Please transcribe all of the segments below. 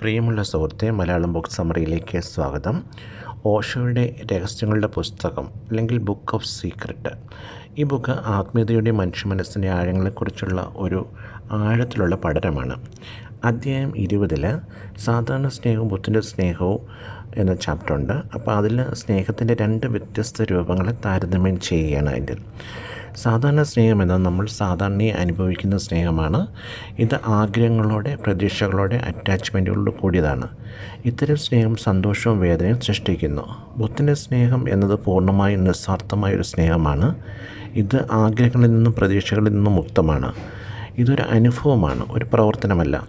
പ്രിയമുള്ള സുഹൃത്തെ മലയാളം ബുക്ക് സമറിയിലേക്ക് സ്വാഗതം. ഓഷോയുടെ രഹസ്യങ്ങളുടെ പുസ്തകം അല്ലെങ്കിൽ ബുക്ക് ഓഫ് സീക്രട്ട്. ഈ ബുക്ക് ആത്മീയതയുടെ മനുഷ്യ മനസ്സിന്റെ ആഴങ്ങളെക്കുറിച്ചുള്ള ഒരു ആഴത്തിലുള്ള പഠനമാണ്. അധ്യായം ഇരുപതിൽ സാധാരണ സ്നേഹവും ബുദ്ധിന്റെ സ്നേഹവും എന്ന ചാപ്റ്റർ ഉണ്ട് അപ്പോൾ അതിൽ സ്നേഹത്തിന്റെ രണ്ട് വ്യത്യസ്ത രൂപങ്ങളെ താരതമ്യം ചെയ്യുകയാണ് അതിന്റെ. സാധാരണ സ്നേഹം എന്നാൽ നമ്മൾ സാധാരണയായി അനുഭവിക്കുന്ന സ്നേഹമാണ്. ഇത് ആഗ്രഹങ്ങളോടെ പ്രതീക്ഷകളോടെ അറ്റാച്ച്മെന്റുകളോട് കൂടിയതാണ്. ഇത്തരം സ്നേഹം സന്തോഷവും വേദനയും സൃഷ്ടിക്കുന്നു. ബുദ്ധന്റെ സ്നേഹം എന്നത് പൂർണമായും നിസ്വാർത്ഥമായ ഒരു സ്നേഹമാണ്. ഇത് ആഗ്രഹങ്ങളിൽ നിന്നും പ്രതീക്ഷകളിൽ നിന്നും മുക്തമാണ്. ഇതൊരു അനുഭവമാണ് ഒരു പ്രവർത്തനമല്ല.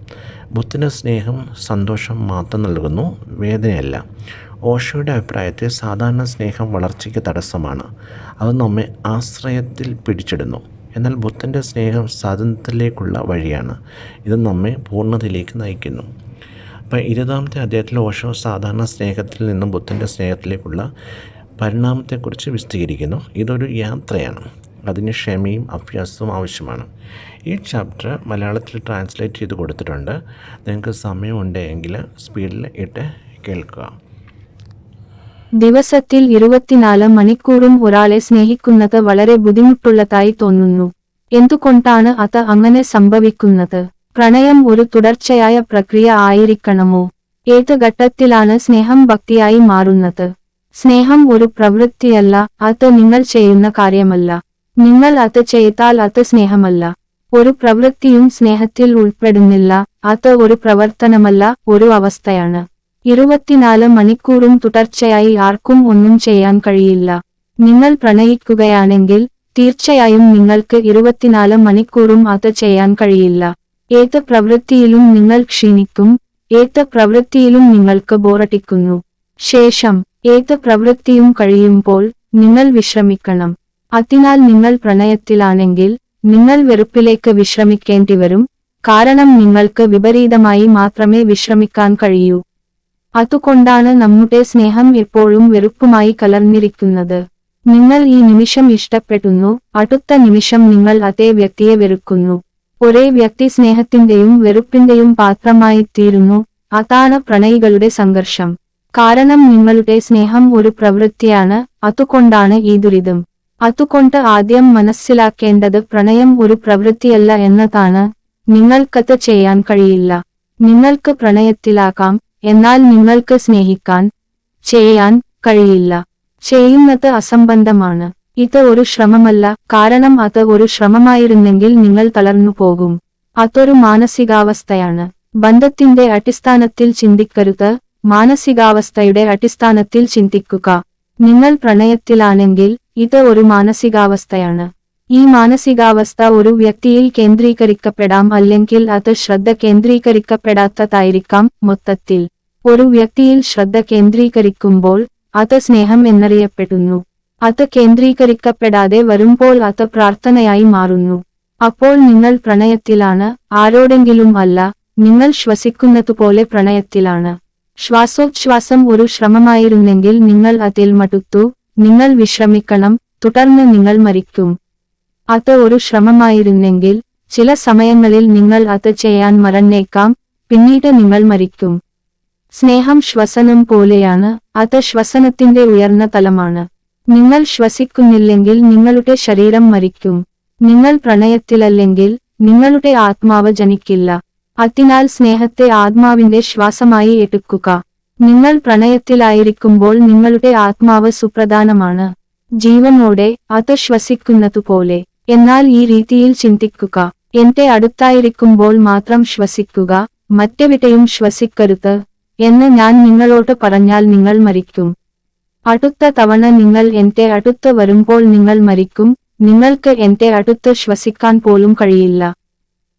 ബുദ്ധിന്റെ സ്നേഹം സന്തോഷം മാത്രം നൽകുന്നു വേദനയല്ല. ഓഷോയുടെ അഭിപ്രായത്തിൽ സാധാരണ സ്നേഹം വളർച്ചയ്ക്ക് തടസ്സമാണ്. അത് നമ്മെ ആശ്രയത്തിൽ പിടിച്ചിടുന്നു. എന്നാൽ ബുദ്ധന്റെ സ്നേഹം സ്വാതന്ത്ര്യത്തിലേക്കുള്ള വഴിയാണ്. ഇത് നമ്മെ പൂർണതയിലേക്ക് നയിക്കുന്നു. അപ്പോൾ ഇരുപതാമത്തെ അധ്യായത്തിൽ ഓഷോ സാധാരണ സ്നേഹത്തിൽ നിന്നും ബുദ്ധന്റെ സ്നേഹത്തിലേക്കുള്ള പരിണാമത്തെക്കുറിച്ച് വിശദീകരിക്കുന്നു. ഇതൊരു യാത്രയാണ്. അതിന് ക്ഷമയും അഭ്യാസവും ആവശ്യമാണ്. ഈ ചാപ്റ്റർ മലയാളത്തിൽ ട്രാൻസ്ലേറ്റ് ചെയ്ത് കൊടുത്തിട്ടുണ്ട്. നിങ്ങൾക്ക് സമയമുണ്ടെങ്കിൽ സ്പീഡിൽ ഇട്ട് കേൾക്കുക. ദിവസത്തിൽ ഇരുപത്തിനാല് മണിക്കൂറും ഒരാളെ സ്നേഹിക്കുന്നത് വളരെ ബുദ്ധിമുട്ടുള്ളതായി തോന്നുന്നു. എന്തുകൊണ്ടാണ് അത് അങ്ങനെ സംഭവിക്കുന്നത്? പ്രണയം ഒരു തുടർച്ചയായ പ്രക്രിയ ആയിരിക്കണമോ? ഏത് ഘട്ടത്തിലാണ് സ്നേഹം ഭക്തിയായി മാറുന്നത്? സ്നേഹം ഒരു പ്രവൃത്തിയല്ല അത് നിങ്ങൾ ചെയ്യുന്ന കാര്യമല്ല. നിങ്ങൾ അത് ചെയ്താൽ അത് സ്നേഹമല്ല. ഒരു പ്രവൃത്തിയും സ്നേഹത്തിൽ ഉൾപ്പെടുന്നില്ല. അത് ഒരു പ്രവർത്തനമല്ല ഒരു അവസ്ഥയാണ്. ഇരുപത്തിനാല് മണിക്കൂറും തുടർച്ചയായി ആർക്കും ഒന്നും ചെയ്യാൻ കഴിയില്ല. നിങ്ങൾ പ്രണയിക്കുകയാണെങ്കിൽ തീർച്ചയായും നിങ്ങൾക്ക് ഇരുപത്തിനാല് മണിക്കൂറും അത് ചെയ്യാൻ കഴിയില്ല. ഏത് പ്രവൃത്തിയിലും നിങ്ങൾ ക്ഷീണിക്കും ഏത് പ്രവൃത്തിയിലും നിങ്ങൾക്ക് ബോറടിക്കുന്നു. ശേഷം ഏത് പ്രവൃത്തിയും കഴിയുമ്പോൾ നിങ്ങൾ വിശ്രമിക്കണം. അതിനാൽ നിങ്ങൾ പ്രണയത്തിലാണെങ്കിൽ നിങ്ങൾ വെറുപ്പിലേക്ക് വിശ്രമിക്കേണ്ടി വരും കാരണം നിങ്ങൾക്ക് വിപരീതമായി മാത്രമേ വിശ്രമിക്കാൻ കഴിയൂ. അതുകൊണ്ടാണ് നമ്മുടെ സ്നേഹം എപ്പോഴും വെറുപ്പുമായി കലർന്നിരിക്കുന്നത്. നിങ്ങൾ ഈ നിമിഷം ഇഷ്ടപ്പെടുന്നു അടുത്ത നിമിഷം നിങ്ങൾ അതേ വ്യക്തിയെ വെറുക്കുന്നു. ഒരേ വ്യക്തി സ്നേഹത്തിന്റെയും വെറുപ്പിന്റെയും പാത്രമായി തീരുന്നു അതാണ് പ്രണയികളുടെ സംഘർഷം. കാരണം നിങ്ങളുടെ സ്നേഹം ഒരു പ്രവൃത്തിയാണ് അതുകൊണ്ടാണ് ഈ ദുരിതം. അതുകൊണ്ട് ആദ്യം മനസ്സിലാക്കേണ്ടത് പ്രണയം ഒരു പ്രവൃത്തിയല്ല എന്നതാണ്. നിങ്ങൾക്കത് ചെയ്യാൻ കഴിയില്ല. നിങ്ങൾക്ക് പ്രണയത്തിലാക്കാം എന്നാൽ നിങ്ങൾക്ക് സ്നേഹിക്കാൻ ചെയ്യാൻ കഴിയില്ല. ചെയ്യുന്നത് അസംബന്ധമാണ്. ഇത് ഒരു ശ്രമമല്ല കാരണം അത് ഒരു ശ്രമമായിരുന്നെങ്കിൽ നിങ്ങൾ തളർന്നു പോകും. അതൊരു മാനസികാവസ്ഥയാണ്. ബന്ധത്തിന്റെ അടിസ്ഥാനത്തിൽ ചിന്തിക്കരുത്. മാനസികാവസ്ഥയുടെ അടിസ്ഥാനത്തിൽ ചിന്തിക്കുക. നിങ്ങൾ പ്രണയത്തിലാണെങ്കിൽ ഇത് ഒരു മാനസികാവസ്ഥയാണ്. ഈ മാനസികാവസ്ഥ ഒരു വ്യക്തിയിൽ കേന്ദ്രീകരിക്കപ്പെടാം അല്ലെങ്കിൽ അത് ശ്രദ്ധ കേന്ദ്രീകരിക്കപ്പെടാത്തതായിരിക്കാം മൊത്തത്തിൽ. ഒരു വ്യക്തിയിൽ ശ്രദ്ധ കേന്ദ്രീകരിക്കുമ്പോൾ അത് സ്നേഹം എന്നറിയപ്പെടുന്നു. അത് കേന്ദ്രീകരിക്കപ്പെടാതെ വരുമ്പോൾ അത് പ്രാർത്ഥനയായി മാറുന്നു. അപ്പോൾ നിങ്ങൾ പ്രണയത്തിലാണ് ആരോടെങ്കിലും അല്ല നിങ്ങൾ ശ്വസിക്കുന്നതുപോലെ പ്രണയത്തിലാണ്. ശ്വാസോച്ഛ്വാസം ഒരു ശ്രമമായിരുന്നെങ്കിൽ നിങ്ങൾ അതിൽ മടുത്തു നിങ്ങൾ വിശ്രമിക്കണം തുടർന്ന് നിങ്ങൾ മരിക്കും. അത് ഒരു ശ്രമമായിരുന്നെങ്കിൽ ചില സമയങ്ങളിൽ നിങ്ങൾ അത് ചെയ്യാൻ മറന്നേക്കാം പിന്നീട് നിങ്ങൾ മരിക്കും. സ്നേഹം ശ്വസനം പോലെയാണ് അത് ശ്വസനത്തിന്റെ ഉയർന്ന തലമാണ്. നിങ്ങൾ ശ്വസിക്കുന്നില്ലെങ്കിൽ നിങ്ങളുടെ ശരീരം മരിക്കും. നിങ്ങൾ പ്രണയത്തിലല്ലെങ്കിൽ നിങ്ങളുടെ ആത്മാവ് ജനിക്കില്ല. അതിനാൽ സ്നേഹത്തെ ആത്മാവിന്റെ ശ്വാസമായി എടുക്കുക. നിങ്ങൾ പ്രണയത്തിലായിരിക്കുമ്പോൾ നിങ്ങളുടെ ആത്മാവ് സുപ്രധാനമാണ്. ജീവനോടെ അത് ശ്വസിക്കുന്നതുപോലെ. എന്നാൽ ഈ രീതിയിൽ ചിന്തിക്കുക. എന്റെ അടുത്തായിരിക്കുമ്പോൾ മാത്രം ശ്വസിക്കുക. മറ്റെവിടെയും ശ്വസിക്കരുത് എന്ന് ഞാൻ നിങ്ങളോട് പറഞ്ഞാൽ നിങ്ങൾ മരിക്കും. അടുത്ത തവണ നിങ്ങൾ എന്റെ അടുത്ത് വരുമ്പോൾ നിങ്ങൾ മരിക്കും. നിങ്ങൾക്ക് എന്റെ അടുത്ത് ശ്വസിക്കാൻ പോലും കഴിയില്ല.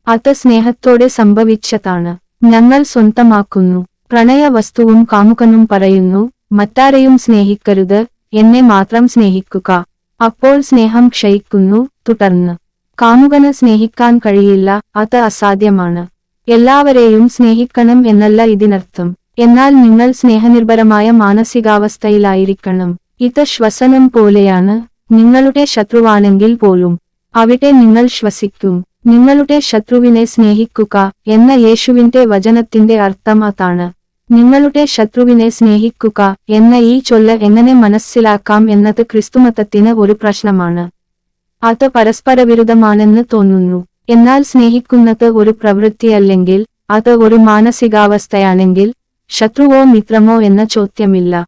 അത് സ്നേഹത്തോടെ സംഭവിച്ചതാണ്. ഞങ്ങൾ സ്വന്തമാക്കുന്നു. പ്രണയ വസ്തുവും കാമുകനും പറയുന്നു മറ്റാരെയും സ്നേഹിക്കരുത് എന്നെ മാത്രം സ്നേഹിക്കുക. അപ്പോൾ സ്നേഹം ക്ഷയിക്കുന്നു തുടർന്ന്. കാമുകന് സ്നേഹിക്കാൻ കഴിയില്ല അത് അസാധ്യമാണ്. എല്ലാവരെയും സ്നേഹിക്കണം എന്നല്ല ഇതിനർത്ഥം. എന്നാൽ നിങ്ങൾ സ്നേഹനിർഭരമായ മാനസികാവസ്ഥയിലായിരിക്കണം. ഇത് ശ്വസനം പോലെയാണ് നിങ്ങളുടെ ശത്രുവാണെങ്കിൽ പോലും. അവിടെ നിങ്ങൾ ശ്വസിക്കും. നിങ്ങളുടെ ശത്രുവിനെ സ്നേഹിക്കുക എന്ന യേശുവിന്റെ വചനത്തിന്റെ അർത്ഥം അതാണ്. നിങ്ങളുടെ ശത്രുവിനെ സ്നേഹിക്കുക എന്ന ഈ ചൊല്ല് എങ്ങനെ മനസ്സിലാക്കാം എന്നത് ക്രിസ്തുമതത്തിന് ഒരു പ്രശ്നമാണ്. അത് പരസ്പരവിരുദ്ധമാണെന്ന് തോന്നുന്നു. എന്നാൽ സ്നേഹിക്കുന്നത് ഒരു പ്രവൃത്തിയല്ലെങ്കിൽ അത് ഒരു മാനസികാവസ്ഥയാണെങ്കിൽ ശത്രുവോ മിത്രമോ എന്ന ചോദ്യമില്ല.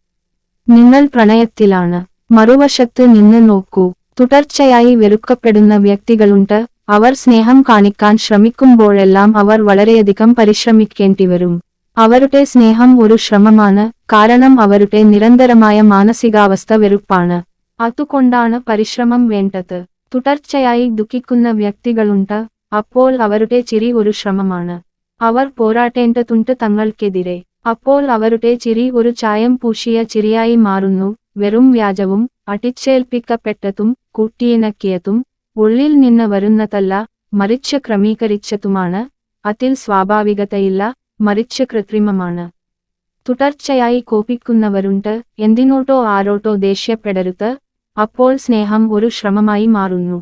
നിങ്ങൾ പ്രണയത്തിലാണ്. മറുവശത്ത് നിന്ന് നോക്കൂ. തുടർച്ചയായി വെറുക്കപ്പെടുന്ന വ്യക്തികളുണ്ട്. അവർ സ്നേഹം കാണിക്കാൻ ശ്രമിക്കുമ്പോഴെല്ലാം അവർ വളരെയധികം പരിശ്രമിക്കേണ്ടി വരും അവരുടെ സ്നേഹം ഒരു ശ്രമമാണ് കാരണം അവരുടെ നിരന്തരമായ മാനസികാവസ്ഥ വെറുപ്പാണ്. അതുകൊണ്ടാണ് പരിശ്രമം വേണ്ടത്. തുടർച്ചയായി ദുഃഖിക്കുന്ന വ്യക്തികളുണ്ട് അപ്പോൾ അവരുടെ ചിരി ഒരു ശ്രമമാണ്. അവർ പോരാട്ടേണ്ടതുണ്ട് തങ്ങൾക്കെതിരെ. അപ്പോൾ അവരുടെ ചിരി ഒരു ചായം പൂശിയ ചിരിയായി മാറുന്നു വെറും വ്യാജവും അടിച്ചേൽപ്പിക്കപ്പെട്ടതും കൂട്ടിയിണക്കിയതും ഉള്ളിൽ നിന്ന് വരുന്നതല്ല മറിച്ച് ക്രമീകരിച്ചതുമാണ് അതിൽ സ്വാഭാവികതയില്ല മറിച്ച് കൃത്രിമമാണ്. തുടർച്ചയായി കോപിക്കുന്നവരുണ്ട് എന്തിനോട്ടോ ആരോട്ടോ ദേഷ്യപ്പെടരുത് അപ്പോൾ സ്നേഹം ഒരു ശ്രമമായി മാറുന്നു.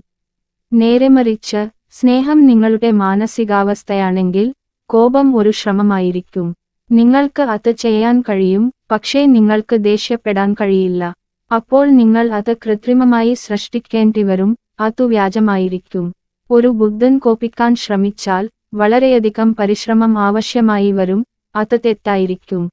നേരെ മറിച്ച് സ്നേഹം നിങ്ങളുടെ മാനസികാവസ്ഥയാണെങ്കിൽ കോപം ഒരു ശ്രമമായിരിക്കും. നിങ്ങൾക്ക് അത് ചെയ്യാൻ കഴിയും പക്ഷേ നിങ്ങൾക്ക് ദേഷ്യപ്പെടാൻ കഴിയില്ല. അപ്പോൾ നിങ്ങൾ അത് കൃത്രിമമായി സൃഷ്ടിക്കേണ്ടി വരും അതു വ്യാജമായിരിക്കും. ഒരു ബുദ്ധൻ കോപിക്കാൻ ശ്രമിച്ചാൽ വളരെയധികം പരിശ്രമം ആവശ്യമായി വരും അത് തെറ്റായിരിക്കും.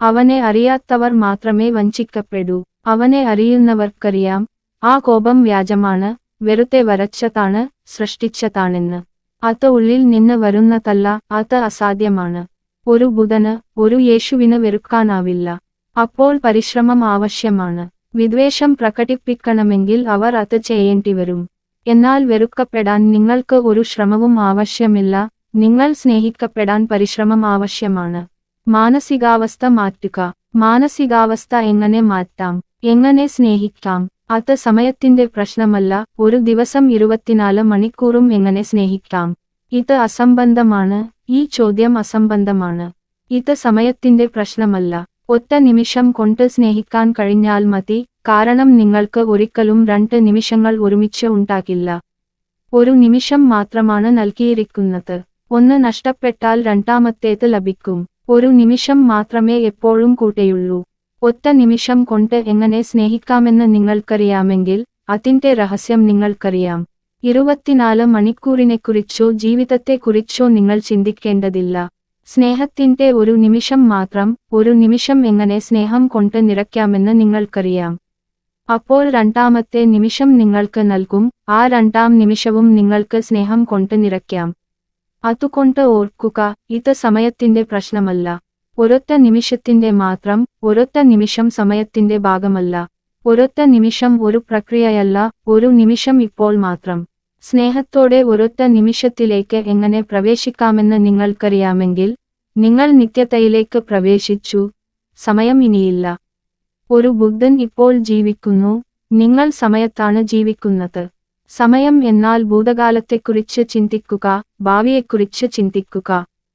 അവനെ അറിയാത്തവർ മാത്രമേ വഞ്ചിക്കപ്പെടൂ. അവനെ അറിയുന്നവർക്കറിയാം ആ കോപം വ്യാജമാണ് വെറുതെ വരച്ചതാണ് സൃഷ്ടിച്ചതാണെന്ന്. അത് ഉള്ളിൽ നിന്ന് വരുന്നതല്ല അത് അസാധ്യമാണ്. ഒരു ബുധന് ഒരു യേശുവിന് വെറുക്കാനാവില്ല. അപ്പോൾ പരിശ്രമം ആവശ്യമാണ്. വിദ്വേഷം പ്രകടിപ്പിക്കണമെങ്കിൽ അവർ അത് ചെയ്യേണ്ടി വരും. എന്നാൽ വെറുക്കപ്പെടാൻ നിങ്ങൾക്ക് ഒരു ശ്രമവും ആവശ്യമില്ല. നിങ്ങൾ സ്നേഹിക്കപ്പെടാൻ പരിശ്രമം ആവശ്യമാണ്. മാനസികാവസ്ഥ മാറ്റുക. മാനസികാവസ്ഥ എങ്ങനെ മാറ്റാം? എങ്ങനെ സ്നേഹിക്കാം? അത് സമയത്തിന്റെ പ്രശ്നമല്ല. ഒരു ദിവസം ഇരുപത്തിനാല് മണിക്കൂറും എങ്ങനെ സ്നേഹിക്കാം? ഇത് അസംബന്ധമാണ്. ഈ ചോദ്യം അസംബന്ധമാണ്. ഇത് സമയത്തിന്റെ പ്രശ്നമല്ല. ഒറ്റ നിമിഷം കൊണ്ട് സ്നേഹിക്കാൻ കഴിഞ്ഞാൽ മതി കാരണം നിങ്ങൾക്ക് ഒരിക്കലും രണ്ട് നിമിഷങ്ങൾ ഒരുമിച്ച് ഉണ്ടാകില്ല. ഒരു നിമിഷം മാത്രമാണ് നൽകിയിരിക്കുന്നത്. ഒന്ന് നഷ്ടപ്പെട്ടാൽ രണ്ടാമത്തേത് ലഭിക്കും. ഒരു നിമിഷം മാത്രമേ എപ്പോഴും കൂടെയുള്ളൂ. ഒറ്റ നിമിഷം കൊണ്ട് എങ്ങനെ സ്നേഹിക്കാമെന്ന് നിങ്ങൾക്കറിയാമെങ്കിൽ അതിന്റെ രഹസ്യം നിങ്ങൾക്കറിയാം. ഇരുപത്തിനാല് മണിക്കൂറിനെക്കുറിച്ചോ ജീവിതത്തെക്കുറിച്ചോ നിങ്ങൾ ചിന്തിക്കേണ്ടതില്ല. സ്നേഹത്തിന്റെ ഒരു നിമിഷം മാത്രം ഒരു നിമിഷം എങ്ങനെ സ്നേഹം കൊണ്ട് നിറയ്ക്കാമെന്ന് നിങ്ങൾക്കറിയാം. അപ്പോൾ രണ്ടാമത്തെ നിമിഷം നിങ്ങൾക്ക് നൽകും ആ രണ്ടാം നിമിഷവും നിങ്ങൾക്ക് സ്നേഹം കൊണ്ട് നിറയ്ക്കാം. അതുകൊണ്ട് ഓർക്കുക ഇത് സമയത്തിന്റെ പ്രശ്നമല്ല. ഒരൊറ്റ നിമിഷത്തിന്റെ മാത്രം ഒരൊറ്റ നിമിഷം സമയത്തിന്റെ ഭാഗമല്ല. ഒരൊറ്റ നിമിഷം ഒരു പ്രക്രിയയല്ല ഒരു നിമിഷം ഇപ്പോൾ മാത്രം. സ്നേഹത്തോടെ ഒരൊറ്റ നിമിഷത്തിലേക്ക് എങ്ങനെ പ്രവേശിക്കാമെന്ന് നിങ്ങൾക്കറിയാമെങ്കിൽ നിങ്ങൾ നിത്യതയിലേക്ക് പ്രവേശിച്ചു. സമയം ഇനിയില്ല. ഒരു ബുദ്ധൻ ഇപ്പോൾ ജീവിക്കുന്നു. നിങ്ങൾ സമയത്താണ് ജീവിക്കുന്നത്. സമയം എന്നാൽ ഭൂതകാലത്തെക്കുറിച്ച് ചിന്തിക്കുക ഭാവിയെക്കുറിച്ച് ചിന്തിക്കുക.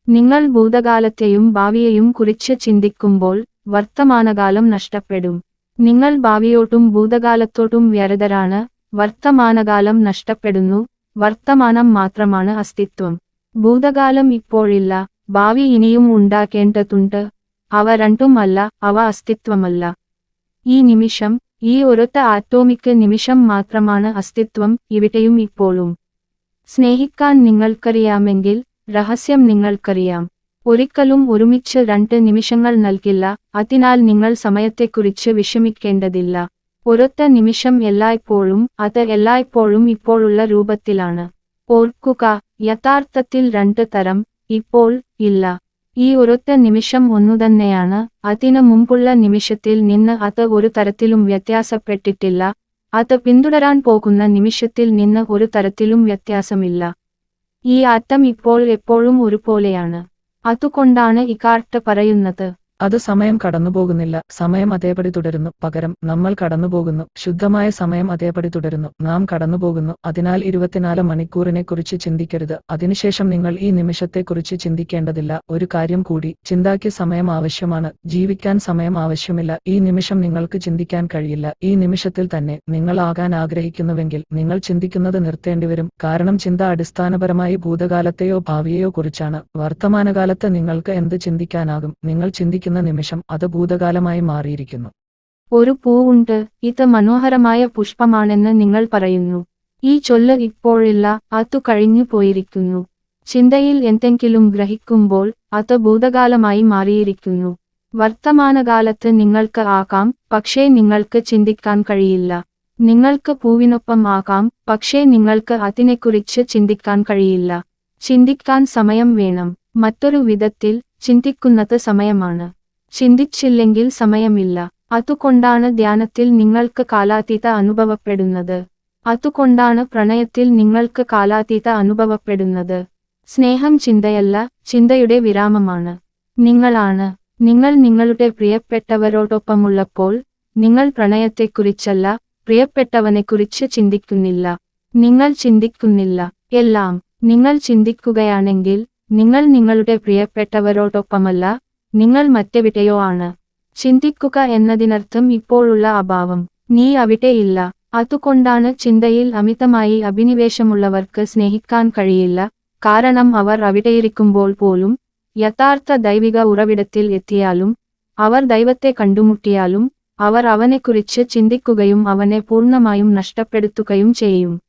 നിങ്ങൾ ഭൂതകാലത്തെയും ഭാവിയെയും കുറിച്ച് ചിന്തിക്കുമ്പോൾ വർത്തമാനകാലം നഷ്ടപ്പെടും. നിങ്ങൾ ഭാവിയോട്ടും ഭൂതകാലത്തോട്ടും വ്യരതരാണ്. വർത്തമാനകാലം നഷ്ടപ്പെടുന്നു വർത്തമാനം മാത്രമാണ് അസ്തിത്വം. ഭൂതകാലം ഇപ്പോഴില്ല ഭാവി ഇനിയും ഉണ്ടാക്കേണ്ടതുണ്ട് അവ രണ്ടുമല്ല അവ അസ്തിത്വമല്ല. ഈ നിമിഷം ഈ ഒരൊറ്റ ആറ്റോമിക് നിമിഷം മാത്രമാണ് അസ്തിത്വം ഇവിടെയും ഇപ്പോഴും. സ്നേഹിക്കാൻ നിങ്ങൾക്കറിയാമെങ്കിൽ രഹസ്യം നിങ്ങൾക്കറിയാം. ഒരിക്കലും ഒരുമിച്ച് രണ്ട് നിമിഷങ്ങൾ നൽകില്ല അതിനാൽ നിങ്ങൾ സമയത്തെക്കുറിച്ച് വിഷമിക്കേണ്ടതില്ല. ഒരൊറ്റ നിമിഷം എല്ലായ്പ്പോഴും അത് എല്ലായ്പ്പോഴും ഇപ്പോഴുള്ള രൂപത്തിലാണ്. ഓർക്കുക യഥാർത്ഥത്തിൽ രണ്ട് തരം ഇപ്പോൾ ഇല്ല. ഈ ഒരൊറ്റ നിമിഷം ഒന്നുതന്നെയാണ് അതിനു മുമ്പുള്ള നിമിഷത്തിൽ നിന്ന് അത് ഒരു തരത്തിലും വ്യത്യാസപ്പെട്ടിട്ടില്ല അത് പിന്തുടരാൻ പോകുന്ന നിമിഷത്തിൽ നിന്ന് ഒരു തരത്തിലും വ്യത്യാസമില്ല. ഈ ആറ്റം ഇപ്പോൾ എപ്പോഴും ഒരുപോലെയാണ്. അതുകൊണ്ടാണ് ഇക്കാർട്ട് പറയുന്നത്. അത് സമയം കടന്നുപോകുന്നില്ല. സമയം അതേപടി തുടരുന്നു. പകരം നമ്മൾ കടന്നുപോകുന്നു. ശുദ്ധമായ സമയം അതേപടി തുടരുന്നു. നാം കടന്നുപോകുന്നു. അതിനാൽ ഇരുപത്തിനാല് മണിക്കൂറിനെക്കുറിച്ച് ചിന്തിക്കരുത്. അതിനുശേഷം നിങ്ങൾ ഈ നിമിഷത്തെക്കുറിച്ച് ചിന്തിക്കേണ്ടതില്ല. ഒരു കാര്യം കൂടി. ചിന്താക്ക് സമയം ആവശ്യമാണ്. ജീവിക്കാൻ സമയം ആവശ്യമില്ല. ഈ നിമിഷം നിങ്ങൾക്ക് ചിന്തിക്കാൻ കഴിയില്ല. ഈ നിമിഷത്തിൽ തന്നെ നിങ്ങൾ ആകാൻ ആഗ്രഹിക്കുന്നുവെങ്കിൽ നിങ്ങൾ ചിന്തിക്കുന്നത് നിർത്തേണ്ടിവരും. കാരണം ചിന്ത അടിസ്ഥാനപരമായി ഭൂതകാലത്തെയോ ഭാവിയെയോ കുറിച്ചാണ്. വർത്തമാനകാലത്ത് നിങ്ങൾക്ക് എന്ത് ചിന്തിക്കാനാകും? നിങ്ങൾ ചിന്തിക്കുന്ന നിമിഷം അത് ഭൂതകാലമായി മാറിയിരിക്കുന്നു. ഒരു പൂവുണ്ട് ഇത് മനോഹരമായ പുഷ്പമാണെന്ന് നിങ്ങൾ പറയുന്നു. ഈ ചൊല്ല് ഇപ്പോഴില്ല അത് കഴിഞ്ഞു പോയിരിക്കുന്നു. ചിന്തയിൽ എന്തെങ്കിലും ഗ്രഹിക്കുമ്പോൾ അത് ഭൂതകാലമായി മാറിയിരിക്കുന്നു. വർത്തമാനകാലത്ത് നിങ്ങൾക്ക് ആകാം പക്ഷേ നിങ്ങൾക്ക് ചിന്തിക്കാൻ കഴിയില്ല. നിങ്ങൾക്ക് പൂവിനൊപ്പം ആകാം പക്ഷേ നിങ്ങൾക്ക് അതിനെക്കുറിച്ച് ചിന്തിക്കാൻ കഴിയില്ല. ചിന്തിക്കാൻ സമയം വേണം. മറ്റൊരു വിധത്തിൽ ചിന്തിക്കുന്നത് സമയമാണ്. ചിന്തിച്ചില്ലെങ്കിൽ സമയമില്ല. അതുകൊണ്ടാണ് ധ്യാനത്തിൽ നിങ്ങൾക്ക് കാലാതീത അനുഭവപ്പെടുന്നത്. അതുകൊണ്ടാണ് പ്രണയത്തിൽ നിങ്ങൾക്ക് കാലാതീത അനുഭവപ്പെടുന്നത്. സ്നേഹം ചിന്തയല്ല ചിന്തയുടെ വിരാമമാണ്. നിങ്ങളാണ്. നിങ്ങൾ നിങ്ങളുടെ പ്രിയപ്പെട്ടവരോടൊപ്പമുള്ളപ്പോൾ നിങ്ങൾ പ്രണയത്തെക്കുറിച്ചല്ല പ്രിയപ്പെട്ടവനെക്കുറിച്ച് ചിന്തിക്കുന്നില്ല. നിങ്ങൾ ചിന്തിക്കുന്നില്ല. എല്ലാം. നിങ്ങൾ ചിന്തിക്കുകയാണെങ്കിൽ നിങ്ങൾ നിങ്ങളുടെ പ്രിയപ്പെട്ടവരോടൊപ്പമല്ല നിങ്ങൾ മറ്റെവിടെയോ ആണ്. ചിന്തിക്കുക എന്നതിനർത്ഥം ഇപ്പോഴുള്ള അഭാവം. നീ അവിടെയില്ല അതുകൊണ്ടാണ് ചിന്തയിൽ അമിതമായി അഭിനിവേശമുള്ളവർക്ക് സ്നേഹിക്കാൻ കഴിയില്ല. കാരണം അവർ അവിടെയിരിക്കുമ്പോൾ പോലും യഥാർത്ഥ ദൈവിക ഉറവിടത്തിൽ എത്തിയാലും അവർ ദൈവത്തെ കണ്ടുമുട്ടിയാലും അവർ അവനെക്കുറിച്ച് ചിന്തിക്കുകയും അവനെ പൂർണമായും നഷ്ടപ്പെടുത്തുകയും ചെയ്യും.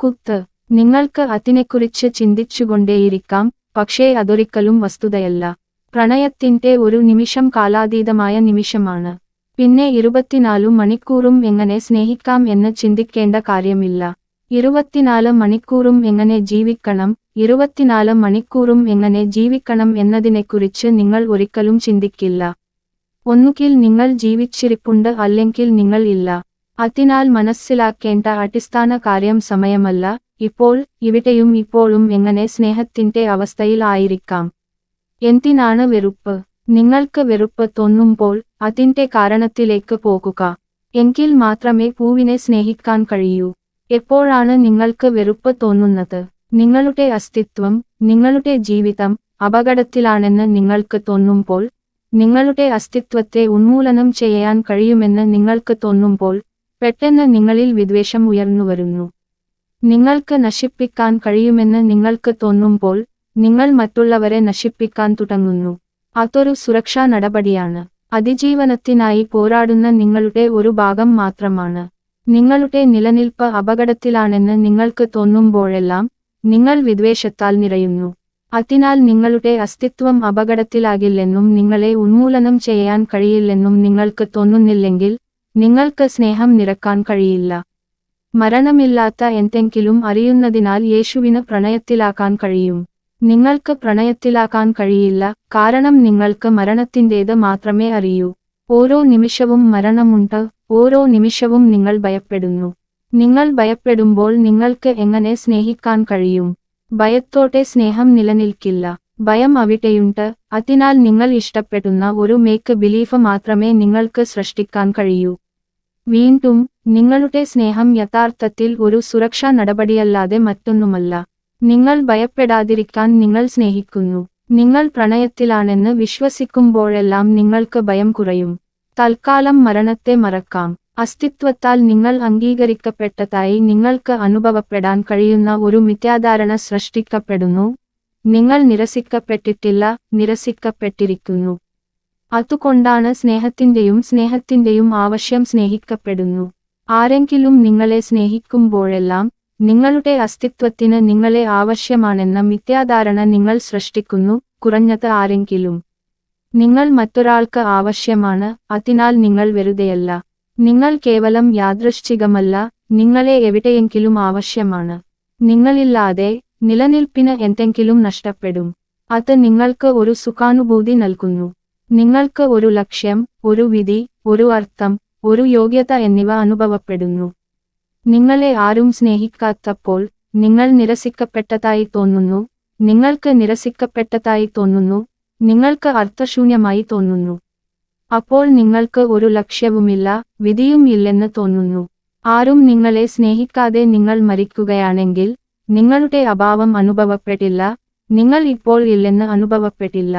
കുത്ത്. നിങ്ങൾക്ക് അതിനെക്കുറിച്ച് ചിന്തിച്ചുകൊണ്ടേയിരിക്കാം പക്ഷേ അതൊരിക്കലും വസ്തുതയല്ല. പ്രണയത്തിന്റെ ഒരു നിമിഷം കാലാതീതമായ നിമിഷമാണ്. പിന്നെ ഇരുപത്തിനാലു മണിക്കൂറും എങ്ങനെ സ്നേഹിക്കാം എന്ന് ചിന്തിക്കേണ്ട കാര്യമില്ല. ഇരുപത്തിനാല് മണിക്കൂറും എങ്ങനെ ജീവിക്കണം ഇരുപത്തിനാല് മണിക്കൂറും എങ്ങനെ ജീവിക്കണം എന്നതിനെക്കുറിച്ച് നിങ്ങൾ ഒരിക്കലും ചിന്തിക്കില്ല. ഒന്നുകിൽ നിങ്ങൾ ജീവിച്ചിരിപ്പുണ്ട് അല്ലെങ്കിൽ നിങ്ങൾ ഇല്ല. അതിനാൽ മനസ്സിലാക്കേണ്ട അടിസ്ഥാന കാര്യം സമയമല്ല. ഇപ്പോൾ ഇവിടെയും ഇപ്പോഴും എങ്ങനെ സ്നേഹത്തിന്റെ അവസ്ഥയിൽ ആയിരിക്കാം എന്തിനാണ് വെറുപ്പ്? നിങ്ങൾക്ക് വെറുപ്പ് തോന്നുമ്പോൾ അതിന്റെ കാരണത്തിലേക്ക് പോകുക. എങ്കിൽ മാത്രമേ പൂവിനെ സ്നേഹിക്കാൻ കഴിയൂ. എപ്പോഴാണ് നിങ്ങൾക്ക് വെറുപ്പ് തോന്നുന്നത്? നിങ്ങളുടെ അസ്തിത്വം നിങ്ങളുടെ ജീവിതം അപകടത്തിലാണെന്ന് നിങ്ങൾക്ക് തോന്നുമ്പോൾ നിങ്ങളുടെ അസ്തിത്വത്തെ ഉന്മൂലനം ചെയ്യാൻ കഴിയുമെന്ന് നിങ്ങൾക്ക് തോന്നുമ്പോൾ പെട്ടെന്ന് നിങ്ങളിൽ വിദ്വേഷം ഉയർന്നു വരുന്നു നിങ്ങൾക്ക് നശിപ്പിക്കാൻ കഴിയുമെന്ന് നിങ്ങൾക്ക് തോന്നുമ്പോൾ നിങ്ങൾ മറ്റുള്ളവരെ നശിപ്പിക്കാൻ തുടങ്ങുന്നു. അതൊരു സുരക്ഷാ നടപടിയാണ്. അതിജീവനത്തിനായി പോരാടുന്ന നിങ്ങളുടെ ഒരു ഭാഗം മാത്രമാണ്. നിങ്ങളുടെ നിലനിൽപ്പ് അപകടത്തിലാണെന്ന് നിങ്ങൾക്ക് തോന്നുമ്പോഴെല്ലാം നിങ്ങൾ വിദ്വേഷത്താൽ നിറയുന്നു. അതിനാൽ നിങ്ങളുടെ അസ്തിത്വം അപകടത്തിലാകില്ലെന്നും നിങ്ങളെ ഉന്മൂലനം ചെയ്യാൻ കഴിയില്ലെന്നും നിങ്ങൾക്ക് തോന്നുന്നില്ലെങ്കിൽ നിങ്ങൾക്ക് സ്നേഹം നിറക്കാൻ കഴിയില്ല. മരണമില്ലാത്ത എന്തെങ്കിലും അറിയുന്നതിനാൽ യേശുവിന് പ്രണയത്തിലാക്കാൻ കഴിയും. നിങ്ങൾക്ക് പ്രണയത്തിലാക്കാൻ കഴിയില്ല കാരണം നിങ്ങൾക്ക് മരണത്തിന്റേത് മാത്രമേ അറിയൂ. ഓരോ നിമിഷവും മരണമുണ്ട് ഓരോ നിമിഷവും നിങ്ങൾ ഭയപ്പെടുന്നു. നിങ്ങൾ ഭയപ്പെടുമ്പോൾ നിങ്ങൾക്ക് എങ്ങനെ സ്നേഹിക്കാൻ കഴിയും? ഭയത്തോടെ സ്നേഹം നിലനിൽക്കില്ല. ഭയം അവിടെയുണ്ട് അതിനാൽ നിങ്ങൾ ഇഷ്ടപ്പെടുന്ന ഒരു മേക്ക് ബിലീഫ് മാത്രമേ നിങ്ങൾക്ക് സൃഷ്ടിക്കാൻ കഴിയൂ. വീണ്ടും നിങ്ങളുടെ സ്നേഹം യഥാർത്ഥത്തിൽ ഒരു സുരക്ഷാ നടപടിയല്ലാതെ മറ്റൊന്നുമല്ല. നിങ്ങൾ ഭയപ്പെടാതിരിക്കാൻ നിങ്ങൾ സ്നേഹിക്കുന്നു. നിങ്ങൾ പ്രണയത്തിലാണെന്ന് വിശ്വസിക്കുമ്പോഴെല്ലാം നിങ്ങൾക്ക് ഭയം കുറയും. തൽക്കാലം മരണത്തെ മറക്കാം. അസ്തിത്വത്താൽ നിങ്ങൾ അംഗീകരിക്കപ്പെട്ടതായി നിങ്ങൾക്ക് അനുഭവപ്പെടാൻ കഴിയുന്ന ഒരു മിഥ്യാധാരണ സൃഷ്ടിക്കപ്പെടുന്നു. നിങ്ങൾ നിരസിക്കപ്പെട്ടിട്ടില്ല നിരസിക്കപ്പെട്ടിരിക്കുന്നു. അതുകൊണ്ടാണ് സ്നേഹത്തിന്റെയും സ്നേഹത്തിന്റെയും ആവശ്യം സ്നേഹിക്കപ്പെടുന്നു. ആരെങ്കിലും നിങ്ങളെ സ്നേഹിക്കുമ്പോഴെല്ലാം നിങ്ങളുടെ അസ്തിത്വത്തിന് നിങ്ങളെ ആവശ്യമാണെന്ന മിഥ്യാധാരണ നിങ്ങൾ സൃഷ്ടിക്കുന്നു കുറഞ്ഞത് ആരെങ്കിലും. നിങ്ങൾ മറ്റൊരാൾക്ക് ആവശ്യമാണ് അതിനാൽ നിങ്ങൾ വെറുതെയല്ല. നിങ്ങൾ കേവലം യാദൃശ്ചികമല്ല നിങ്ങളെ എവിടെയെങ്കിലും ആവശ്യമാണ്. നിങ്ങളില്ലാതെ നിലനിൽപ്പിന് എന്തെങ്കിലും നഷ്ടപ്പെടും. അത് നിങ്ങൾക്ക് ഒരു സുഖാനുഭൂതി നൽകുന്നു. നിങ്ങൾക്ക് ഒരു ലക്ഷ്യം ഒരു വിധി ഒരു അർത്ഥം ഒരു യോഗ്യത എന്നിവ അനുഭവപ്പെടുന്നു. നിങ്ങളെ ആരും സ്നേഹിക്കാത്തപ്പോൾ നിങ്ങൾ നിരസിക്കപ്പെട്ടതായി തോന്നുന്നു. നിങ്ങൾക്ക് നിരസിക്കപ്പെട്ടതായി തോന്നുന്നു. നിങ്ങൾക്ക് അർത്ഥശൂന്യമായി തോന്നുന്നു. അപ്പോൾ നിങ്ങൾക്ക് ഒരു ലക്ഷ്യവുമില്ല വിധിയും ഇല്ലെന്ന് തോന്നുന്നു. ആരും നിങ്ങളെ സ്നേഹിക്കാതെ നിങ്ങൾ മരിക്കുകയാണെങ്കിൽ നിങ്ങളുടെ അഭാവം അനുഭവപ്പെട്ടില്ല. നിങ്ങൾ ഇപ്പോൾ ഇല്ലെന്ന് അനുഭവപ്പെട്ടില്ല.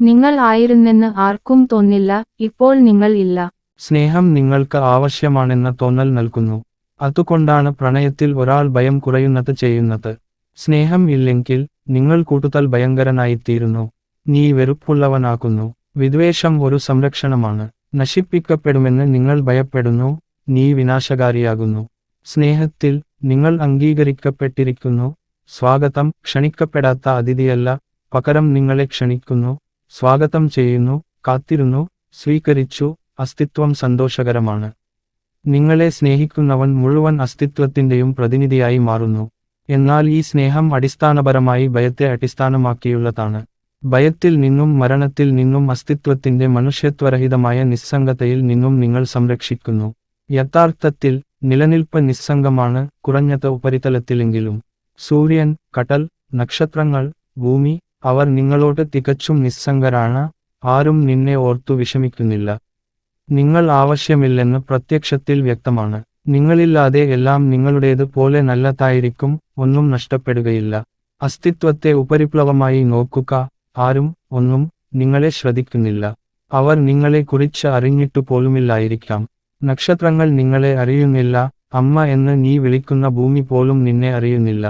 നിങ്ങൾ ആയിരുന്നെന്ന് ആർക്കും തോന്നില്ല ഇപ്പോൾ നിങ്ങൾ ഇല്ല. സ്നേഹം നിങ്ങൾക്ക് ആവശ്യമാണെന്ന തോന്നൽ നൽകുന്നു. അതുകൊണ്ടാണ് പ്രണയത്തിൽ ഒരാൾ ഭയം കുറയുന്നത് ചെയ്യുന്നത്. സ്നേഹം ഇല്ലെങ്കിൽ നിങ്ങൾ കൂട്ടുതൽ ഭയങ്കരനായിത്തീരുന്നു. നീ വെറുപ്പുള്ളവനാക്കുന്നു വിദ്വേഷം ഒരു സംരക്ഷണമാണ്. നശിപ്പിക്കപ്പെടുമെന്ന് നിങ്ങൾ ഭയപ്പെടുന്നു. നീ വിനാശകാരിയാകുന്നു. സ്നേഹത്തിൽ നിങ്ങൾ അംഗീകരിക്കപ്പെട്ടിരിക്കുന്നു. സ്വാഗതം ക്ഷണിക്കപ്പെടാത്ത അതിഥിയല്ല. പകരം നിങ്ങളെ ക്ഷണിക്കുന്നു. സ്വാഗതം ചെയ്യുന്നു. കാത്തിരുന്നു. സ്വീകരിച്ചു. അസ്തിത്വം സന്തോഷകരമാണ്. നിങ്ങളെ സ്നേഹിക്കുന്നവൻ മുഴുവൻ അസ്തിത്വത്തിന്റെയും പ്രതിനിധിയായി മാറുന്നു. എന്നാൽ ഈ സ്നേഹം അടിസ്ഥാനപരമായി ഭയത്തെ അടിസ്ഥാനമാക്കിയുള്ളതാണ്. ഭയത്തിൽ നിന്നും മരണത്തിൽ നിന്നും അസ്തിത്വത്തിന്റെ മനുഷ്യത്വരഹിതമായ നിസ്സംഗതയിൽ നിന്നും നിങ്ങൾ സംരക്ഷിക്കുന്നു. യഥാർത്ഥത്തിൽ നിലനിൽപ്പ് നിസ്സംഗമാണ് കുറഞ്ഞത് ഉപരിതലത്തിലെങ്കിലും. സൂര്യൻ കടൽ നക്ഷത്രങ്ങൾ ഭൂമി അവർ നിങ്ങളോട് തികച്ചും നിസ്സംഗരാണ് ആരും നിന്നെ ഓർത്തു വിഷമിക്കുന്നില്ല. നിങ്ങൾ ആവശ്യമില്ലെന്ന് പ്രത്യക്ഷത്തിൽ വ്യക്തമാണ്. നിങ്ങളില്ലാതെ എല്ലാം നിങ്ങളുടേത് പോലെ നല്ലതായിരിക്കും ഒന്നും നഷ്ടപ്പെടുകയില്ല. അസ്തിത്വത്തെ ഉപരിപ്ലവമായി നോക്കുക ആരും ഒന്നും നിങ്ങളെ ശ്രദ്ധിക്കുന്നില്ല. അവർ നിങ്ങളെ കുറിച്ച് അറിഞ്ഞിട്ടു പോലുമില്ലായിരിക്കാം. നക്ഷത്രങ്ങൾ നിങ്ങളെ അറിയുന്നില്ല അമ്മ എന്ന് നീ വിളിക്കുന്ന ഭൂമി പോലും നിന്നെ അറിയുന്നില്ല.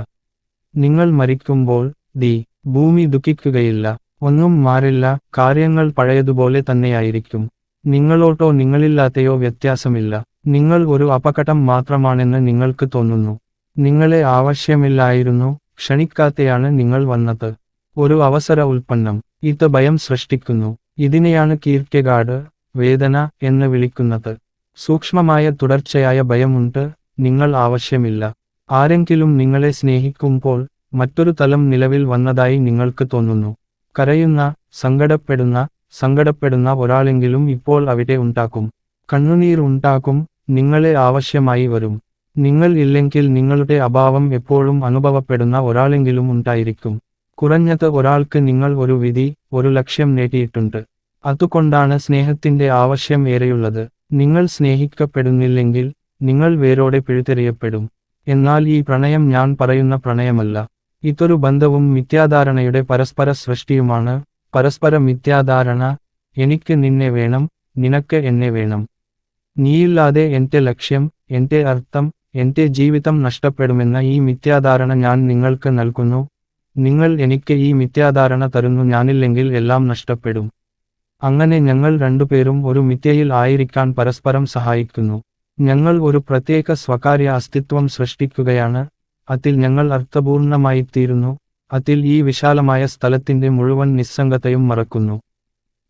നിങ്ങൾ മരിക്കുമ്പോൾ ദി ഭൂമി ദുഃഖിക്കുകയില്ല ഒന്നും മാറില്ല കാര്യങ്ങൾ പഴയതുപോലെ തന്നെയായിരിക്കും. നിങ്ങളോട്ടോ നിങ്ങളില്ലാത്തയോ വ്യത്യാസമില്ല. നിങ്ങൾ ഒരു അപകടം മാത്രമാണെന്ന് നിങ്ങൾക്ക് തോന്നുന്നു. നിങ്ങളെ ആവശ്യമില്ലായിരുന്നു ക്ഷണിക്കാത്തയാണ് നിങ്ങൾ വന്നത്. ഒരു അവസര ഉൽപ്പന്നം ഇത് ഭയം സൃഷ്ടിക്കുന്നു. ഇതിനെയാണ് കീർക്കെഗാഡ് വേദന എന്ന് വിളിക്കുന്നത്. സൂക്ഷ്മമായ തുടർച്ചയായ ഭയമുണ്ട് നിങ്ങൾ ആവശ്യമില്ല. ആരെങ്കിലും നിങ്ങളെ സ്നേഹിക്കുമ്പോൾ മറ്റൊരു തലം നിലവിൽ വന്നതായി നിങ്ങൾക്ക് തോന്നുന്നു. കരയുന്ന സങ്കടപ്പെടുന്ന സങ്കടപ്പെടുന്ന ഒരാളെങ്കിലും ഇപ്പോൾ അവിടെ ഉണ്ടാക്കും. കണ്ണുനീർ ഉണ്ടാക്കും നിങ്ങളെ ആവശ്യമായി വരും. നിങ്ങൾ ഇല്ലെങ്കിൽ നിങ്ങളുടെ അഭാവം എപ്പോഴും അനുഭവപ്പെടുന്ന ഒരാളെങ്കിലും ഉണ്ടായിരിക്കും. കുറഞ്ഞത് ഒരാൾക്ക് നിങ്ങൾ ഒരു വിധി ഒരു ലക്ഷ്യം നേടിയിട്ടുണ്ട്. അതുകൊണ്ടാണ് സ്നേഹത്തിന്റെ ആവശ്യം ഏറെയുള്ളത്. നിങ്ങൾ സ്നേഹിക്കപ്പെടുന്നില്ലെങ്കിൽ നിങ്ങൾ വേരോടെ പിഴുതെറിയപ്പെടും. എന്നാൽ ഈ പ്രണയം ഞാൻ പറയുന്ന പ്രണയമല്ല. ഇതൊരു ബന്ധവും മിഥ്യാധാരണയുടെ പരസ്പര സൃഷ്ടിയുമാണ്. പരസ്പര മിഥ്യാധാരണ എനിക്ക് നിന്നെ വേണം നിനക്ക് എന്നെ വേണം. നീയില്ലാതെ എന്റെ ലക്ഷ്യം എന്റെ അർത്ഥം എന്റെ ജീവിതം നഷ്ടപ്പെടുമെന്ന ഈ മിഥ്യാധാരണ ഞാൻ നിങ്ങൾക്ക് നൽകുന്നു. നിങ്ങൾ എനിക്ക് ഈ മിഥ്യാധാരണ തരുന്നു ഞാനില്ലെങ്കിൽ എല്ലാം നഷ്ടപ്പെടും. അങ്ങനെ ഞങ്ങൾ രണ്ടുപേരും ഒരു മിഥ്യയിൽ ആയിരിക്കാൻ പരസ്പരം സഹായിക്കുന്നു. ഞങ്ങൾ ഒരു പ്രത്യേക സ്വകാര്യ അസ്തിത്വം സൃഷ്ടിക്കുകയാണ്. അതിൽ ഞങ്ങൾ അർത്ഥപൂർണമായിത്തീരുന്നു അതിൽ ഈ വിശാലമായ സ്ഥലത്തിന്റെ മുഴുവൻ നിസ്സംഗതയും മറക്കുന്നു.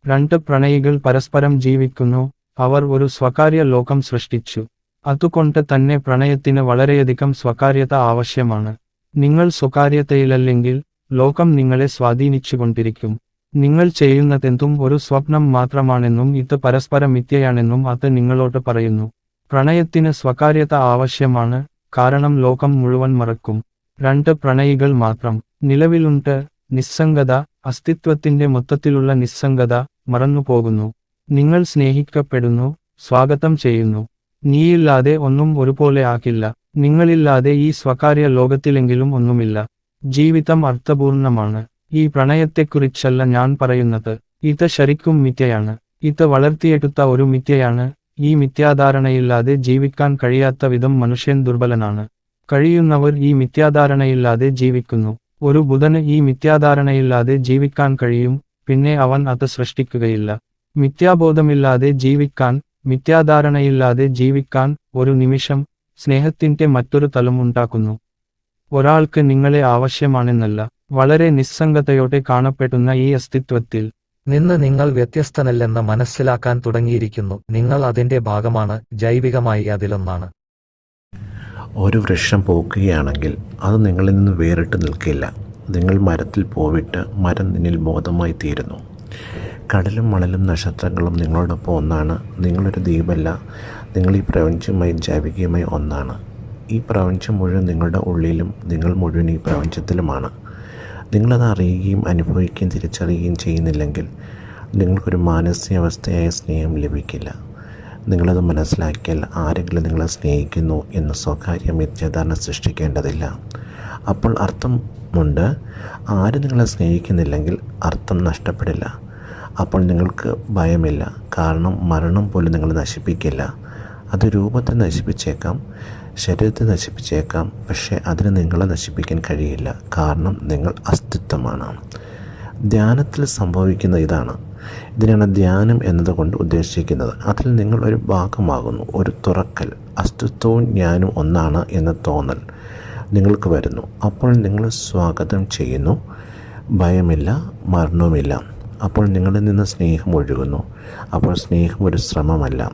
രണ്ട് പ്രണയികൾ പരസ്പരം ജീവിക്കുന്നു അവർ ഒരു സ്വകാര്യ ലോകം സൃഷ്ടിച്ചു. അതുകൊണ്ട് തന്നെ പ്രണയത്തിന് വളരെയധികം സ്വകാര്യത ആവശ്യമാണ്. നിങ്ങൾ സ്വകാര്യതയിലല്ലെങ്കിൽ ലോകം നിങ്ങളെ സ്വാധീനിച്ചുകൊണ്ടിരിക്കും. നിങ്ങൾ ചെയ്യുന്നതെന്തും ഒരു സ്വപ്നം മാത്രമാണെന്നും ഇത് പരസ്പരം മിഥ്യയാണെന്നും അത് നിങ്ങളോട് പറയുന്നു. പ്രണയത്തിന് സ്വകാര്യത ആവശ്യമാണ് കാരണം ലോകം മുഴുവൻ മറക്കും. രണ്ട് പ്രണയികൾ മാത്രം. നിലവിലുണ്ട്. നിസ്സംഗത അസ്തിത്വത്തിന്റെ മൊത്തത്തിലുള്ള നിസ്സംഗത മറന്നുപോകുന്നു. നിങ്ങൾ സ്നേഹിക്കപ്പെടുന്നു സ്വാഗതം ചെയ്യുന്നു. നീയില്ലാതെ ഒന്നും ഒരുപോലെ ആക്കില്ല നിങ്ങളില്ലാതെ ഈ സ്വകാര്യ ലോകത്തിലെങ്കിലും ഒന്നുമില്ല. ജീവിതം അർത്ഥപൂർണമാണ്. ഈ പ്രണയത്തെക്കുറിച്ചല്ല ഞാൻ പറയുന്നത്. ഇത് ശരിക്കും മിഥ്യയാണ്. ഇത് വളർത്തിയെടുത്ത ഒരു മിഥ്യയാണ്. ഈ മിഥ്യാധാരണയില്ലാതെ ജീവിക്കാൻ കഴിയാത്ത വിധം മനുഷ്യൻ ദുർബലനാണ്. കഴിയുന്നവർ ഈ മിഥ്യാധാരണയില്ലാതെ ജീവിക്കുന്നു. ഒരു ബുധന് ഈ മിഥ്യാധാരണയില്ലാതെ ജീവിക്കാൻ കഴിയും പിന്നെ അവൻ അത് സൃഷ്ടിക്കുകയില്ല. മിഥ്യാബോധമില്ലാതെ ജീവിക്കാൻ മിഥ്യാധാരണയില്ലാതെ ജീവിക്കാൻ ഒരു നിമിഷം സ്നേഹത്തിന്റെ മറ്റൊരു തലം ഉണ്ടാക്കുന്നു. ഒരാൾക്ക് നിങ്ങളെ ആവശ്യമാണെന്നല്ല വളരെ നിസ്സംഗതയോടെ കാണപ്പെടുന്ന ഈ അസ്തിത്വത്തിൽ. നിന്ന് നിങ്ങൾ വ്യത്യസ്തനല്ലെന്ന് മനസ്സിലാക്കാൻ തുടങ്ങിയിരിക്കുന്നു. നിങ്ങൾ അതിന്റെ ഭാഗമാണ് ജൈവികമായി അതിലൊന്നാണ്. ഒരു വൃക്ഷം പോക്കുകയാണെങ്കിൽ അത് നിങ്ങളിൽ നിന്ന് വേറിട്ട് നിൽക്കില്ല. നിങ്ങൾ മരത്തിൽ പോവിട്ട് മരം നിന്നിൽ ബോധമായി തീരുന്നു. കടലും മണലും നക്ഷത്രങ്ങളും നിങ്ങളോടൊപ്പം ഒന്നാണ്. നിങ്ങളൊരു ദ്വീപല്ല. നിങ്ങൾ ഈ പ്രപഞ്ചമായി ജൈവികമായി ഒന്നാണ്. ഈ പ്രപഞ്ചം മുഴുവൻ നിങ്ങളുടെ ഉള്ളിലും നിങ്ങൾ മുഴുവൻ ഈ പ്രപഞ്ചത്തിലുമാണ്. നിങ്ങളത് അറിയുകയും അനുഭവിക്കുകയും തിരിച്ചറിയുകയും ചെയ്യുന്നില്ലെങ്കിൽ നിങ്ങൾക്കൊരു മാനസികാവസ്ഥയായ സ്നേഹം ലഭിക്കില്ല. നിങ്ങളത് മനസ്സിലാക്കിയാൽ ആരെങ്കിലും നിങ്ങളെ സ്നേഹിക്കുന്നു എന്ന് സ്വകാര്യ മിഥ്യാധാരണ സൃഷ്ടിക്കേണ്ടതില്ല. അപ്പോൾ അർത്ഥമുണ്ട് ആരും നിങ്ങളെ സ്നേഹിക്കുന്നില്ലെങ്കിൽ അർത്ഥം നഷ്ടപ്പെടില്ല. അപ്പോൾ നിങ്ങൾക്ക് ഭയമില്ല കാരണം മരണം പോലും നിങ്ങൾ നശിപ്പിക്കില്ല. അത് രൂപത്തെ നശിപ്പിച്ചേക്കാം ശരീരത്തെ നശിപ്പിച്ചേക്കാം പക്ഷേ അതിന് നിങ്ങളെ നശിപ്പിക്കാൻ കഴിയില്ല. കാരണം നിങ്ങൾ അസ്തിത്വമാണ്. ധ്യാനത്തിൽ സംഭവിക്കുന്ന ഇതാണ്. ഇതിനാണ് ധ്യാനം എന്നതുകൊണ്ട് ഉദ്ദേശിക്കുന്നത്. അതിൽ നിങ്ങൾ ഒരു ഭാഗമാകുന്നു. ഒരു തുറക്കൽ. അസ്തിത്വവും ഞാനും ഒന്നാണ് എന്ന തോന്നൽ നിങ്ങൾക്ക് വരുന്നു. അപ്പോൾ നിങ്ങൾ സ്വാഗതം ചെയ്യുന്നു. ഭയമില്ല മരണവുമില്ല. അപ്പോൾ നിങ്ങളിൽ നിന്ന് സ്നേഹം ഒഴുകുന്നു. അപ്പോൾ സ്നേഹം ഒരു ശ്രമമല്ല.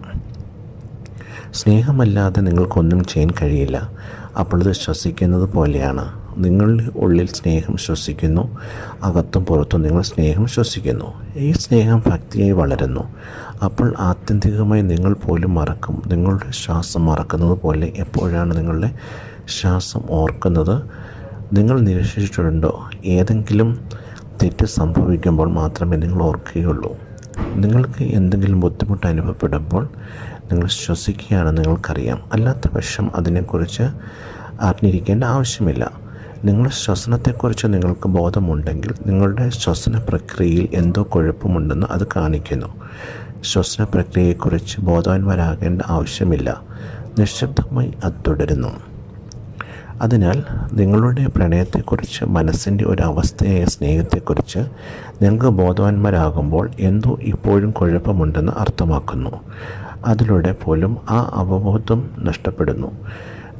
സ്നേഹമല്ലാതെ നിങ്ങൾക്കൊന്നും ചെയ്യാൻ കഴിയില്ല. അപ്പോൾ ഇത് ശ്വസിക്കുന്നത് പോലെയാണ്. നിങ്ങളുടെ ഉള്ളിൽ സ്നേഹം ശ്വസിക്കുന്നു അകത്തും പുറത്തും നിങ്ങൾ സ്നേഹം ശ്വസിക്കുന്നു. ഈ സ്നേഹം ഭക്തിയായി വളരുന്നു. അപ്പോൾ ആത്യന്തികമായി നിങ്ങൾ പോലും മറക്കും. നിങ്ങളുടെ ശ്വാസം മറക്കുന്നത് പോലെ എപ്പോഴാണ് നിങ്ങളുടെ ശ്വാസം ഓർക്കുന്നത്? നിങ്ങൾ നിരീക്ഷിച്ചിട്ടുണ്ടോ? ഏതെങ്കിലും തെറ്റ് സംഭവിക്കുമ്പോൾ മാത്രമേ നിങ്ങൾ ഓർക്കുകയുള്ളൂ. നിങ്ങൾക്ക് എന്തെങ്കിലും ബുദ്ധിമുട്ട് അനുഭവപ്പെടുമ്പോൾ നിങ്ങൾ ശ്വസിക്കുകയാണ് നിങ്ങൾക്കറിയാം. അല്ലാത്ത പക്ഷം അതിനെക്കുറിച്ച് അറിഞ്ഞിരിക്കേണ്ട ആവശ്യമില്ല. നിങ്ങളുടെ ശ്വസനത്തെക്കുറിച്ച് നിങ്ങൾക്ക് ബോധമുണ്ടെങ്കിൽ നിങ്ങളുടെ ശ്വസന പ്രക്രിയയിൽ എന്തോ കുഴപ്പമുണ്ടെന്ന് അത് കാണിക്കുന്നു. ശ്വസന പ്രക്രിയയെക്കുറിച്ച് ബോധവാന്മാരാകേണ്ട ആവശ്യമില്ല. നിശബ്ദമായി അത് തുടരുന്നു. അതിനാൽ നിങ്ങളുടെ പ്രണയത്തെക്കുറിച്ച് മനസ്സിന്റെ ഒരു അവസ്ഥയായ സ്നേഹത്തെക്കുറിച്ച് നിങ്ങൾക്ക് ബോധവാന്മാരാകുമ്പോൾ എന്തോ ഇപ്പോഴും കുഴപ്പമുണ്ടെന്ന് അർത്ഥമാക്കുന്നു. അതിലൂടെ പോലും ആ അവബോധം നഷ്ടപ്പെടുന്നു.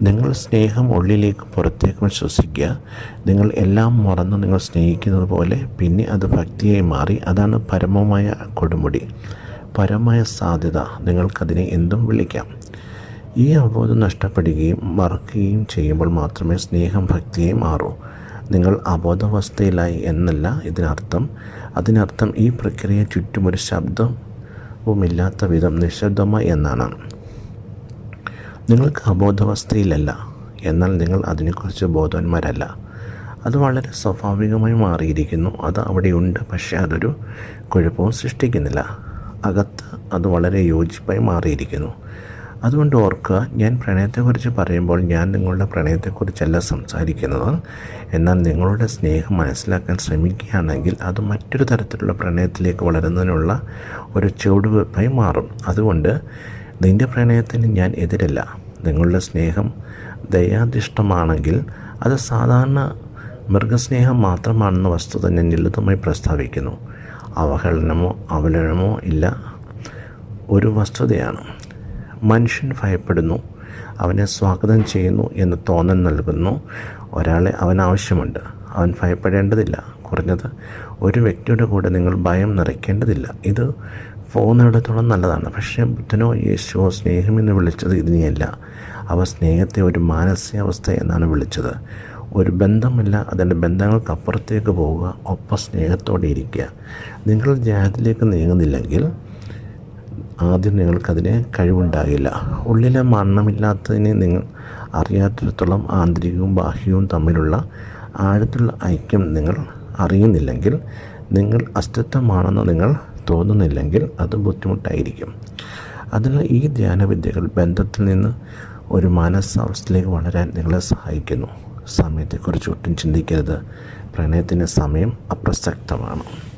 നിങ്ങൾ സ്നേഹം ഉള്ളിലേക്ക് പുറത്തേക്കും ശ്വസിക്കുക നിങ്ങൾ എല്ലാം മറന്ന് നിങ്ങൾ സ്നേഹിക്കുന്നത് പോലെ പിന്നെ അത് ഭക്തിയായി മാറി. അതാണ് പരമമായ കൊടുമുടി. പരമായ സാധ്യത. നിങ്ങൾക്കതിനെ എന്തും വിളിക്കാം. ഈ അവബോധം നഷ്ടപ്പെടുകയും മറക്കുകയും ചെയ്യുമ്പോൾ മാത്രമേ സ്നേഹം ഭക്തിയായി മാറൂ. നിങ്ങൾ അബോധാവസ്ഥയിലായി എന്നല്ല ഇതിനർത്ഥം. അതിനർത്ഥം ഈ പ്രക്രിയ ചുറ്റുമൊരു ശബ്ദവുമില്ലാത്ത വിധം നിശബ്ദമായി എന്നാണ്. നിങ്ങൾക്ക് അബോധാവസ്ഥയിലല്ല. എന്നാൽ നിങ്ങൾ അതിനെക്കുറിച്ച് ബോധവന്മാരല്ല. അത് വളരെ സ്വാഭാവികമായി മാറിയിരിക്കുന്നു. അത് അവിടെയുണ്ട് പക്ഷേ അതൊരു കുഴപ്പവും സൃഷ്ടിക്കുന്നില്ല. അകത്ത് അത് വളരെ യോജിപ്പായി മാറിയിരിക്കുന്നു. അതുകൊണ്ട് ഓർക്കുക ഞാൻ പ്രണയത്തെക്കുറിച്ച് പറയുമ്പോൾ ഞാൻ നിങ്ങളുടെ പ്രണയത്തെക്കുറിച്ചല്ല സംസാരിക്കുന്നത്. എന്നാൽ നിങ്ങളുടെ സ്നേഹം മനസ്സിലാക്കാൻ ശ്രമിക്കുകയാണെങ്കിൽ അത് മറ്റൊരു തരത്തിലുള്ള പ്രണയത്തിലേക്ക് വളരുന്നതിനുള്ള ഒരു ചുവടുവെപ്പായി മാറും. അതുകൊണ്ട് നിന്റെ പ്രണയത്തിന് ഞാൻ എതിരല്ല. നിങ്ങളുടെ സ്നേഹം ദയാധിഷ്ഠമാണെങ്കിൽ അത് സാധാരണ മൃഗസ്നേഹം മാത്രമാണെന്ന വസ്തുത ഞാൻ ലളിതമായി പ്രസ്താവിക്കുന്നു. അവഹേളനമോ അവലനമോ ഇല്ല. ഒരു വസ്തുതയാണ്. മനുഷ്യൻ ഭയപ്പെടുന്നു. അവനെ സ്വാഗതം ചെയ്യുന്നു എന്ന് തോന്നൽ നൽകുന്നു. ഒരാളെ അവൻ ആവശ്യമുണ്ട്. അവൻ ഭയപ്പെടേണ്ടതില്ല. കുറഞ്ഞത് ഒരു വ്യക്തിയുടെ കൂടെ നിങ്ങൾ ഭയം നിറയ്ക്കേണ്ടതില്ല. ഇത് പോകുന്നിടത്തോളം നല്ലതാണ്. പക്ഷേ ബുദ്ധനോ യേശുവോ സ്നേഹമെന്ന് വിളിച്ചത് ഇതിനെയല്ല. അവ സ്നേഹത്തെ ഒരു മാനസികാവസ്ഥ എന്നാണ് വിളിച്ചത്. ഒരു ബന്ധമല്ല അതിന്റെ ബന്ധങ്ങൾക്കപ്പുറത്തേക്ക് പോവുക ഒപ്പം സ്നേഹത്തോടെ ഇരിക്കുക. നിങ്ങൾ ധ്യാനത്തിലേക്ക് നീങ്ങുന്നില്ലെങ്കിൽ ആദ്യം നിങ്ങൾക്കതിന് കഴിവുണ്ടാകില്ല. ഉള്ളിലെ മരണമില്ലാത്തതിനെ നിങ്ങൾ അറിയാത്തിടത്തോളം ആന്തരികവും ബാഹ്യവും തമ്മിലുള്ള ആഴത്തിലുള്ള ഐക്യം നിങ്ങൾ അറിയുന്നില്ലെങ്കിൽ നിങ്ങൾ അസ്തിത്വമാണെന്ന് നിങ്ങൾ തോന്നുന്നില്ലെങ്കിൽ അത് ബുദ്ധിമുട്ടായിരിക്കും. അതിനാൽ ഈ ധ്യാനവിദ്യകൾ ബന്ധത്തിൽ നിന്ന് ഒരു മാനസാവസ്ഥയിലേക്ക് വളരാൻ നിങ്ങളെ സഹായിക്കുന്നു. സമയത്തെക്കുറിച്ച് ഒട്ടും ചിന്തിക്കരുത്. പ്രണയത്തിന് സമയം അപ്രസക്തമാണ്.